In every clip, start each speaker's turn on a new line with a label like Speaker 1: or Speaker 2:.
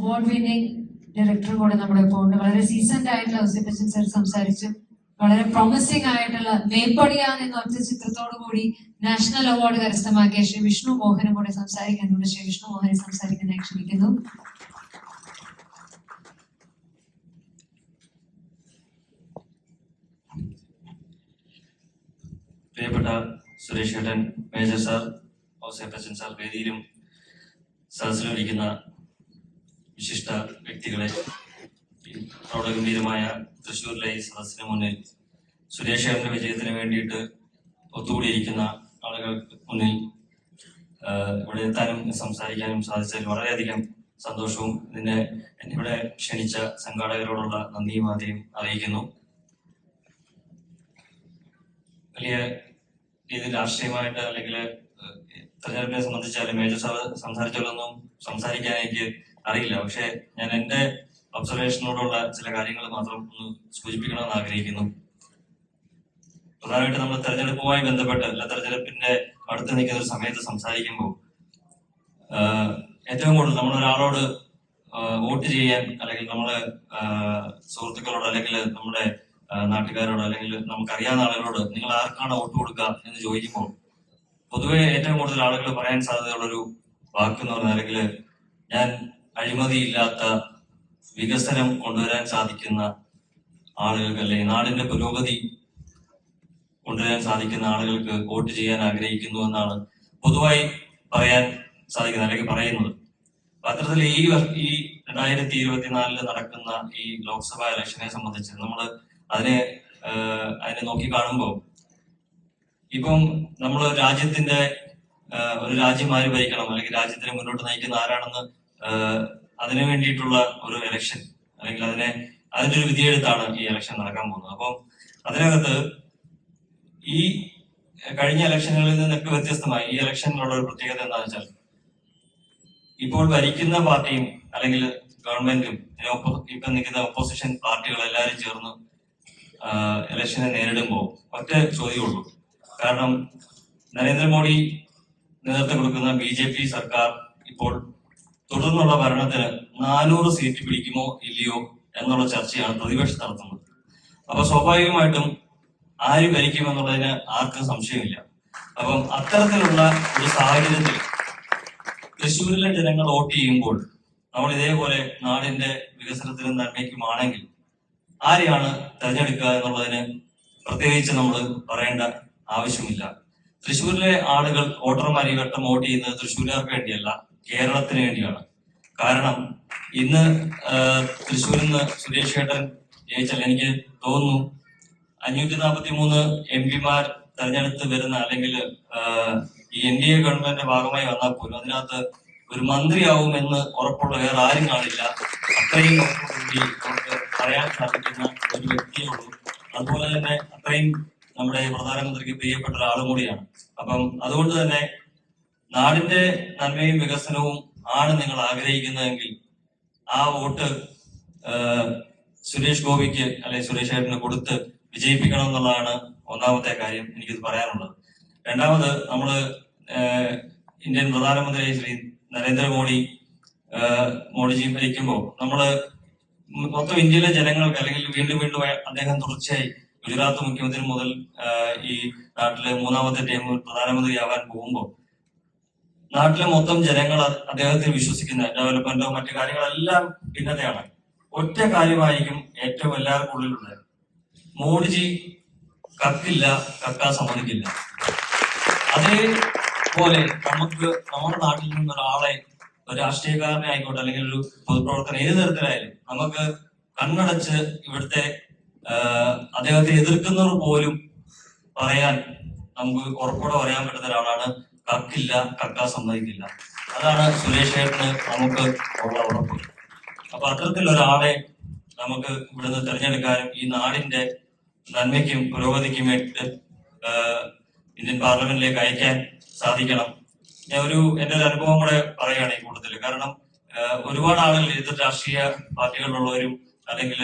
Speaker 1: Award winning director കൂടെ നമ്മുടെ ഇപ്പോൾ ഉണ്ട്. വളരെ സീസൺഡ് ആയിട്ടുള്ള ഔസിപ്പച്ചൻ സർ സംസാരിച്ചു. വളരെ പ്രോമിസിംഗ് ആയിട്ടുള്ള മേപ്പടിയാൻ എന്ന ഒറ്റ ചിത്രത്തോടു കൂടി നാഷണൽ അവാർഡ് കരസ്ഥമാക്കിയ ശ്രീ വിഷ്ണു മോഹനും കൂടെ സംസാരിക്കാനുണ്ട്. ശ്രീ വിഷ്ണു മോഹനെ സംസാരിക്കാനായി ക്ഷണിക്കുന്നു.
Speaker 2: പ്രിയപ്പെട്ട സുരേഷ് ഏട്ടൻ മേജർ സാർ ഔസേപ്പച്ചൻ സാർ വേദിയിലും സദസ്സിലും ഇരിക്കുന്ന വിശിഷ്ട വ്യക്തികളെ പ്രൗഢഗംഭീരമായ തൃശ്ശൂരിലെ ഈ സദസ്സിന് മുന്നിൽ സുരേഷ് ഏട്ടന്റെ വിജയത്തിന് വേണ്ടിയിട്ട് ഒത്തുകൂടിയിരിക്കുന്ന ആളുകൾക്ക് മുന്നിൽ ഇവിടെ എത്താനും സംസാരിക്കാനും സാധിച്ചതിൽ വളരെയധികം സന്തോഷവും ഇതിനെ എന്നിവിടെ ക്ഷണിച്ച സംഘാടകരോടുള്ള നന്ദിയും ആദ്യം അറിയിക്കുന്നു. വലിയ രീതിയിൽ രാഷ്ട്രീയമായിട്ട് അല്ലെങ്കിൽ തെരഞ്ഞെടുപ്പിനെ സംബന്ധിച്ചാലും മേജർ സാർ സംസാരിച്ചാലൊന്നും സംസാരിക്കാൻ എനിക്ക് അറിയില്ല. പക്ഷെ ഞാൻ എന്റെ ഒബ്സർവേഷനോടുള്ള ചില കാര്യങ്ങൾ മാത്രം ഒന്ന് സൂചിപ്പിക്കണമെന്ന് ആഗ്രഹിക്കുന്നു. പ്രധാനമായിട്ട് നമ്മൾ തെരഞ്ഞെടുപ്പുമായി ബന്ധപ്പെട്ട് അല്ല തെരഞ്ഞെടുപ്പിന്റെ അടുത്ത് നിൽക്കുന്ന ഒരു സമയത്ത് സംസാരിക്കുമ്പോൾ ഏറ്റവും കൂടുതൽ നമ്മൾ ഒരാളോട് വോട്ട് ചെയ്യാൻ അല്ലെങ്കിൽ നമ്മുടെ ആഹ്, സുഹൃത്തുക്കളോട് അല്ലെങ്കിൽ നമ്മുടെ നാട്ടുകാരോട് അല്ലെങ്കിൽ നമുക്കറിയാവുന്ന ആളുകളോട് നിങ്ങൾ ആർക്കാണ് വോട്ട് കൊടുക്കുക എന്ന് ചോദിക്കുമ്പോൾ പൊതുവെ ഏറ്റവും കൂടുതൽ ആളുകൾ പറയാൻ സാധ്യതയുള്ളൊരു വാക്ക് എന്ന് പറഞ്ഞാൽ അല്ലെങ്കിൽ ഞാൻ അഴിമതിയില്ലാത്ത വികസനം കൊണ്ടുവരാൻ സാധിക്കുന്ന ആളുകൾക്ക് അല്ലെങ്കിൽ നാടിന്റെ പുരോഗതി കൊണ്ടുവരാൻ സാധിക്കുന്ന ആളുകൾക്ക് വോട്ട് ചെയ്യാൻ ആഗ്രഹിക്കുന്നു എന്നാണ് പൊതുവായി പറയാൻ സാധിക്കുന്നത് അല്ലെങ്കിൽ പറയുന്നത്. അത്തരത്തിൽ ഈ ഈ രണ്ടായിരത്തി ഇരുപത്തിനാലിൽ നടക്കുന്ന ഈ ലോക്സഭാ ഇലക്ഷനെ സംബന്ധിച്ച് നമ്മൾ അതിനെ അതിനെ നോക്കി കാണുമ്പോൾ ഇപ്പം നമ്മൾ രാജ്യത്തിന്റെ ഒരു രാജ്യം ആര് ഭരിക്കണം അല്ലെങ്കിൽ രാജ്യത്തിനെ മുന്നോട്ട് നയിക്കുന്ന ആരാണെന്ന് അതിനു വേണ്ടിയിട്ടുള്ള ഒരു ഇലക്ഷൻ അല്ലെങ്കിൽ അതിനെ അതിന്റെ ഒരു വിധിയെടുത്താണ് ഈ ഇലക്ഷൻ നടക്കാൻ പോകുന്നത്. അപ്പം അതിനകത്ത് ഈ കഴിഞ്ഞ ഇലക്ഷനുകളിൽ നിന്നൊക്കെ വ്യത്യസ്തമായി ഈ ഇലക്ഷനിലുള്ള ഒരു പ്രത്യേകത എന്താണെന്ന് വെച്ചാൽ ഇപ്പോൾ ഭരിക്കുന്ന പാർട്ടിയും അല്ലെങ്കിൽ ഗവൺമെന്റും ഇപ്പൊ നിൽക്കുന്ന ഒപ്പോസിഷൻ പാർട്ടികൾ എല്ലാവരും ചേർന്ന് ഇലക്ഷനെ നേരിടുമ്പോൾ ഒറ്റ ചോദ്യമുള്ളൂ കാരണം നരേന്ദ്രമോദി നേതൃത്വം കൊടുക്കുന്ന ബി സർക്കാർ ഇപ്പോൾ തുടർന്നുള്ള ഭരണത്തിന് നാനൂറ് സീറ്റ് പിടിക്കുമോ ഇല്ലയോ എന്നുള്ള ചർച്ചയാണ് പ്രതിപക്ഷം നടത്തുന്നത്. അപ്പൊ സ്വാഭാവികമായിട്ടും ആര് ഭരിക്കുമെന്നുള്ളതിന് ആർക്കും സംശയമില്ല. അപ്പം അത്തരത്തിലുള്ള ഒരു സാഹചര്യത്തിൽ തൃശ്ശൂരിലെ ജനങ്ങൾ വോട്ട് ചെയ്യുമ്പോൾ നമ്മൾ ഇതേപോലെ നാടിന്റെ വികസനത്തിനും നന്മയ്ക്കുമാണെങ്കിൽ ആരെയാണ് തെരഞ്ഞെടുക്കുക എന്നുള്ളതിന് പ്രത്യേകിച്ച് നമ്മൾ പറയേണ്ട ആവശ്യമില്ല. തൃശ്ശൂരിലെ ആളുകൾ വോട്ടർമാർ ഈ വട്ടം വോട്ട് ചെയ്യുന്നത് തൃശ്ശൂരുകാർക്ക് വേണ്ടിയല്ല കേരളത്തിന് വേണ്ടിയാണ്. കാരണം ഇന്ന് തൃശ്ശൂരിൽ നിന്ന് സുരേഷ് ഏട്ടൻ ജയിച്ചാൽ എനിക്ക് തോന്നുന്നു അഞ്ഞൂറ്റി നാൽപ്പത്തി മൂന്ന് എം പിമാർ തെരഞ്ഞെടുത്ത് വരുന്ന അല്ലെങ്കിൽ ഈ എൻ ഡി എ ഗവൺമെന്റിന്റെ ഭാഗമായി വന്നാൽ പോലും അതിനകത്ത് ഒരു മന്ത്രിയാവും എന്ന് ഉറപ്പുള്ള വേറെ ആരും കാണില്ല. അത്രയും നമുക്ക് പറയാൻ സാധിക്കുന്ന ഒരു വ്യക്തിയുള്ളൂ അതുപോലെ തന്നെ അത്രയും നമ്മുടെ പ്രധാനമന്ത്രിക്ക് പ്രിയപ്പെട്ട ഒരാളും കൂടിയാണ്. അപ്പം അതുകൊണ്ട് തന്നെ നാടിന്റെ നന്മയും വികസനവും ആണ് നിങ്ങൾ ആഗ്രഹിക്കുന്നതെങ്കിൽ ആ വോട്ട് സുരേഷ് ഗോപിക്ക് അല്ലെങ്കിൽ സുരേഷ് ഏട്ടന് കൊടുത്ത് വിജയിപ്പിക്കണം എന്നുള്ളതാണ് ഒന്നാമത്തെ കാര്യം എനിക്കിത് പറയാനുള്ളത്. രണ്ടാമത് നമ്മൾ ഇന്ത്യൻ പ്രധാനമന്ത്രി ശ്രീ നരേന്ദ്രമോദി മോഡിജി ഭരിക്കുമ്പോൾ നമ്മൾ മൊത്തം ഇന്ത്യയിലെ ജനങ്ങൾക്ക് അല്ലെങ്കിൽ വീണ്ടും വീണ്ടും അദ്ദേഹം തുടർച്ചയായി ഗുജറാത്ത് മുഖ്യമന്ത്രി മുതൽ ഈ നാട്ടിലെ മൂന്നാമത്തെ ടൈം പ്രധാനമന്ത്രിയാവാൻ പോകുമ്പോൾ നാട്ടിലെ മൊത്തം ജനങ്ങൾ അദ്ദേഹത്തിൽ വിശ്വസിക്കുന്ന ഡെവലപ്മെന്റോ മറ്റു കാര്യങ്ങളെല്ലാം ഭിന്നതയാണ്. ഒറ്റ കാര്യമായിരിക്കും ഏറ്റവും എല്ലാവർക്കും ഉള്ളിലുള്ളത് മോഡിജി കക്കില്ല കക്കാൻ സമ്മതിക്കില്ല. അതേപോലെ നമുക്ക് നമ്മുടെ നാട്ടിൽ നിന്ന് ഒരാളെ ഒരു രാഷ്ട്രീയക്കാരനെ ആയിക്കോട്ടെ അല്ലെങ്കിൽ ഒരു പൊതുപ്രവർത്തനം ഏത് തരത്തിലായാലും നമുക്ക് കണ്ണടച്ച് ഇവിടുത്തെ അദ്ദേഹത്തെ എതിർക്കുന്നവർ പോലും പറയാൻ നമുക്ക് ഉറപ്പോടെ പറയാൻ പറ്റുന്ന ഒരാളാണ് കക്കില്ല കക്ക സമ്മതിക്കില്ല. അതാണ് സുരേഷ് ഏട്ടന് നമുക്ക് ഉള്ള ഉറപ്പ്. അപ്പൊ അത്തരത്തിലൊരാളെ നമുക്ക് ഇവിടുന്ന് തിരഞ്ഞെടുക്കാനും ഈ നാടിന്റെ നന്മയ്ക്കും പുരോഗതിക്കും വേണ്ടി ഇന്ത്യൻ പാർലമെന്റിലേക്ക് അയക്കാൻ സാധിക്കണം. ഞാൻ ഒരു എന്റെ ഒരു അനുഭവം കൂടെ പറയുകയാണ് ഈ കൂട്ടത്തിൽ. കാരണം ഒരുപാട് ആളുകൾ എതിർ രാഷ്ട്രീയ പാർട്ടികളിലുള്ളവരും അല്ലെങ്കിൽ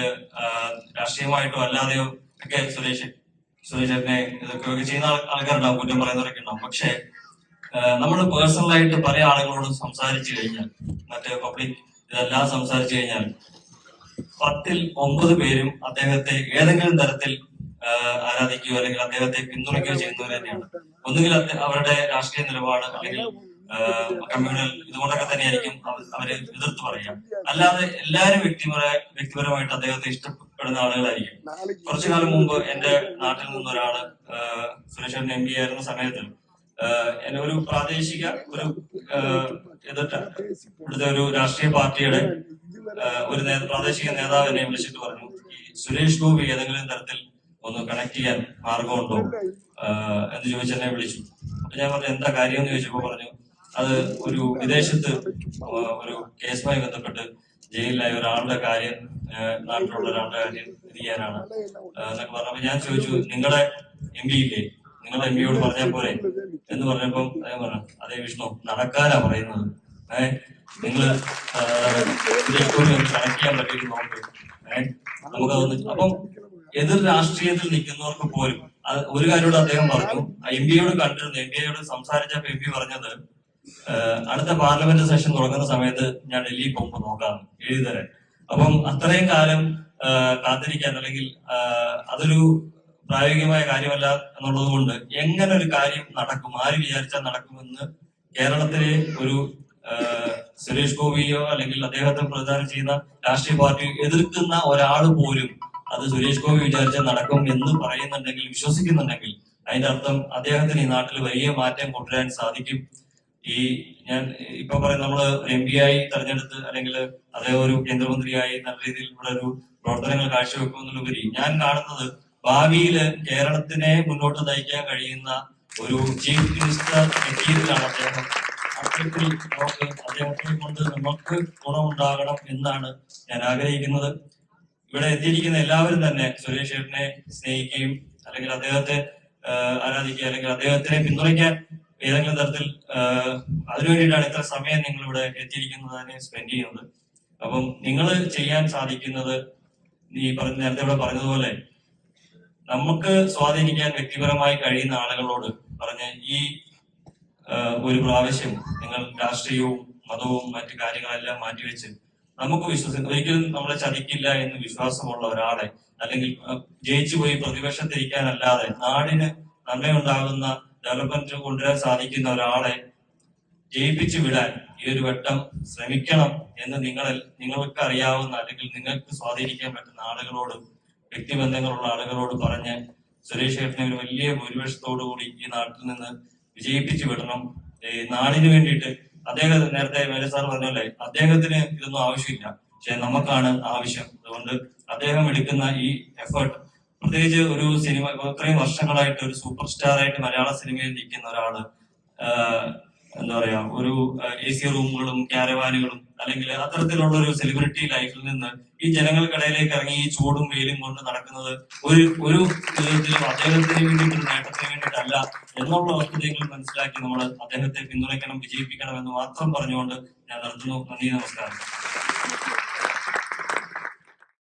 Speaker 2: രാഷ്ട്രീയമായിട്ടോ അല്ലാതെയോ ഒക്കെ സുരേഷ് സുരേഷനെ ഇതൊക്കെ ചെയ്യുന്ന ആൾ- ആൾക്കാരുണ്ടാവും കുറ്റം പറയുന്നവരൊക്കെ ഉണ്ടാവും. പക്ഷേ നമ്മൾ പേഴ്സണലായിട്ട് പല ആളുകളോടും സംസാരിച്ചു കഴിഞ്ഞാൽ മറ്റേ പബ്ലിക് ഇതെല്ലാം സംസാരിച്ചു കഴിഞ്ഞാൽ പത്തിൽ ഒമ്പത് പേരും അദ്ദേഹത്തെ ഏതെങ്കിലും തരത്തിൽ ആരാധിക്കുകയോ അല്ലെങ്കിൽ അദ്ദേഹത്തെ പിന്തുണയ്ക്കുകയോ ചെയ്യുന്നവർ തന്നെയാണ്. ഒന്നുകിൽ അവരുടെ രാഷ്ട്രീയ നിലപാട് അല്ലെങ്കിൽ കമ്മ്യൂണൽ ഇതുകൊണ്ടൊക്കെ തന്നെയായിരിക്കും അവ- അവർ എതിർത്ത് പറയുക അല്ലാതെ എല്ലാവരും വ്യക്തിപര വ്യക്തിപരമായിട്ട് അദ്ദേഹത്തെ ഇഷ്ടപ്പെടുന്ന ആളുകളായിരിക്കും. കുറച്ചു കാലം മുമ്പ് എന്റെ നാട്ടിൽ നിന്ന് ഒരാൾ സുരേഷ് എം പി ആയിരുന്ന സമയത്ത് എന്നെ ഒരു പ്രാദേശിക ഒരു എതിർത്ത ഇവിടുത്തെ ഒരു രാഷ്ട്രീയ പാർട്ടിയുടെ ഒരു പ്രാദേശിക നേതാവ് എന്നെ വിളിച്ചിട്ട് പറഞ്ഞു ഈ സുരേഷ് ഗോപി ഏതെങ്കിലും തരത്തിൽ ഒന്ന് കണക്ട് ചെയ്യാൻ മാർഗമുണ്ടോ എന്ന് ചോദിച്ചെന്നെ വിളിച്ചു. അപ്പൊ ഞാൻ പറഞ്ഞു എന്താ കാര്യം? എന്ന് ചോദിച്ചപ്പോ പറഞ്ഞു അത് ഒരു വിദേശത്ത് ഒരു കേസുമായി ബന്ധപ്പെട്ട് ജയിലിലായ ഒരാളുടെ കാര്യം നാട്ടിലുള്ള ഒരാളുടെ കാര്യം ഇത് ചെയ്യാനാണ് എന്നൊക്കെ പറഞ്ഞപ്പോ ഞാൻ ചോദിച്ചു നിങ്ങളുടെ എം പി ഇല്ലേ? നിങ്ങളുടെ എം പിയോട് പറഞ്ഞാൽ പോരെ? എന്ന് പറഞ്ഞപ്പം അദ്ദേഹം പറഞ്ഞു അതേ വിഷ്ണു നടക്കാനാ പറയുന്നത്. ഏഹ് നിങ്ങൾ കണക്ട് ചെയ്യാൻ പറ്റിയിട്ട് നോക്ക് ഏഹ് നമുക്കതൊന്ന് അപ്പം എതിർ രാഷ്ട്രീയത്തിൽ നിൽക്കുന്നവർക്ക് പോലും ഒരു കാര്യമോട് അദ്ദേഹം പറഞ്ഞു എം പിയോട് കണ്ടിരുന്നു എം പിയോട് സംസാരിച്ചപ്പോ എം പി പറഞ്ഞത് അടുത്ത പാർലമെന്റ് സെഷൻ തുടങ്ങുന്ന സമയത്ത് ഞാൻ ഡൽഹിയിൽ പോകുമ്പോൾ നോക്കാം എഴുതിതരെ അപ്പം അത്രയും കാലം കാത്തിരിക്കാൻ അല്ലെങ്കിൽ അതൊരു പ്രായോഗികമായ കാര്യമല്ല എന്നുള്ളത് കൊണ്ട് എങ്ങനെ ഒരു കാര്യം നടക്കും ആര് വിചാരിച്ചാൽ നടക്കുമെന്ന് കേരളത്തിലെ ഒരു സുരേഷ് ഗോപിയോ അല്ലെങ്കിൽ അദ്ദേഹത്തെ പ്രതിദാനം ചെയ്യുന്ന രാഷ്ട്രീയ പാർട്ടി എതിർക്കുന്ന ഒരാൾ പോലും അത് സുരേഷ് ഗോപി വിചാരിച്ചാൽ നടക്കും എന്ന് പറയുന്നുണ്ടെങ്കിൽ വിശ്വസിക്കുന്നുണ്ടെങ്കിൽ അതിന്റെ അർത്ഥം അദ്ദേഹത്തിന് ഈ നാട്ടിൽ വലിയ മാറ്റം കൊണ്ടുവരാൻ സാധിക്കും. ഈ ഞാൻ ഇപ്പൊ പറയുന്ന നമ്മൾ എം പി ആയി തെരഞ്ഞെടുത്ത് അല്ലെങ്കിൽ അതേ ഒരു കേന്ദ്രമന്ത്രിയായി നല്ല രീതിയിൽ ഇവിടെ ഒരു പ്രവർത്തനങ്ങൾ കാഴ്ചവെക്കുമെന്നുള്ളവരി ഞാൻ കാണുന്നത് ഭാവിയിൽ കേരളത്തിനെ മുന്നോട്ട് നയിക്കാൻ കഴിയുന്ന ഒരു ചീഫ് മിനിസ്റ്റർ മെറ്റീരിയലാണ് അദ്ദേഹം. അത്തരത്തിൽ നമുക്ക് അദ്ദേഹത്തെ കൊണ്ട് നമുക്ക് ഗുണമുണ്ടാകണം എന്നാണ് ഞാൻ ആഗ്രഹിക്കുന്നത്. ഇവിടെ എത്തിയിരിക്കുന്ന എല്ലാവരും തന്നെ സുരേഷ് ചേട്ടനെ സ്നേഹിക്കുകയും അല്ലെങ്കിൽ അദ്ദേഹത്തെ ആരാധിക്കുക അല്ലെങ്കിൽ അദ്ദേഹത്തിനെ പിന്തുണയ്ക്കാൻ ഏതെങ്കിലും തരത്തിൽ അതിനുവേണ്ടിയിട്ടാണ് ഇത്ര സമയം നിങ്ങൾ ഇവിടെ എത്തിയിരിക്കുന്നത് തന്നെ സ്പെൻഡ് ചെയ്യുന്നത്. അപ്പം നിങ്ങൾ ചെയ്യാൻ സാധിക്കുന്നത് ഈ പറഞ്ഞ നേരത്തെ ഇവിടെ പറഞ്ഞതുപോലെ നമുക്ക് സ്വാധീനിക്കാൻ വ്യക്തിപരമായി കഴിയുന്ന ആളുകളോട് പറഞ്ഞ് ഈ ഒരു പ്രാവശ്യം നിങ്ങൾ രാഷ്ട്രീയവും മതവും മറ്റു കാര്യങ്ങളെല്ലാം മാറ്റിവെച്ച് നമുക്ക് വിശ്വസിക്കാം ഒരിക്കലും നമ്മളെ ചതിക്കില്ല എന്ന് വിശ്വാസമുള്ള ഒരാളെ അല്ലെങ്കിൽ ജയിച്ചു പോയി പ്രതിപക്ഷത്തിരിക്കാനല്ലാതെ നാടിന് നന്മയുണ്ടാകുന്ന ഡെവലപ്മെന്റ് കൊണ്ടുവരാൻ സാധിക്കുന്ന ഒരാളെ ജയിപ്പിച്ചു വിടാൻ ഈ ഒരു വട്ടം ശ്രമിക്കണം എന്ന് നിങ്ങൾ നിങ്ങൾക്ക് അറിയാവുന്ന അല്ലെങ്കിൽ നിങ്ങൾക്ക് സ്വാധീനിക്കാൻ പറ്റുന്ന ആളുകളോട് വ്യക്തിബന്ധങ്ങളുള്ള ആളുകളോട് പറഞ്ഞ് സുരേഷ് ഏട്ടനെ ഒരു വലിയ ഭൂരിപക്ഷത്തോടു കൂടി ഈ നാട്ടിൽ നിന്ന് വിജയിപ്പിച്ചു വിടണം. നാടിന് വേണ്ടിയിട്ട് അദ്ദേഹം നേരത്തെ മേലെ സാർ പറഞ്ഞല്ലേ അദ്ദേഹത്തിന് ഇതൊന്നും ആവശ്യമില്ല. പക്ഷെ നമുക്കാണ് ആവശ്യം. അതുകൊണ്ട് അദ്ദേഹം എടുക്കുന്ന ഈ എഫേർട്ട് പ്രത്യേകിച്ച് ഒരു സിനിമ ഇത്രയും വർഷങ്ങളായിട്ട് ഒരു സൂപ്പർ സ്റ്റാർ ആയിട്ട് മലയാള സിനിമയിൽ നിൽക്കുന്ന ഒരാൾ എന്താ പറയാ ഒരു എ സി റൂമുകളും ക്യാരവാനുകളും അല്ലെങ്കിൽ അത്തരത്തിലുള്ള ഒരു സെലിബ്രിറ്റി ലൈഫിൽ നിന്ന് ഈ ജനങ്ങൾക്കിടയിലേക്ക് ഇറങ്ങി ഈ ചൂടും വെയിലും കൊണ്ട് നടക്കുന്നത് ഒരു ഒരു വിധത്തിലും അദ്ദേഹത്തിന് വേണ്ടിയിട്ട് നേട്ടത്തിന് വേണ്ടിയിട്ടല്ല എന്നുള്ള വസ്തുതകൾ മനസ്സിലാക്കി നമ്മൾ അദ്ദേഹത്തെ പിന്തുണയ്ക്കണം വിജയിപ്പിക്കണം എന്ന് മാത്രം പറഞ്ഞുകൊണ്ട് ഞാൻ നിർത്തുന്നു. നന്ദി നമസ്കാരം.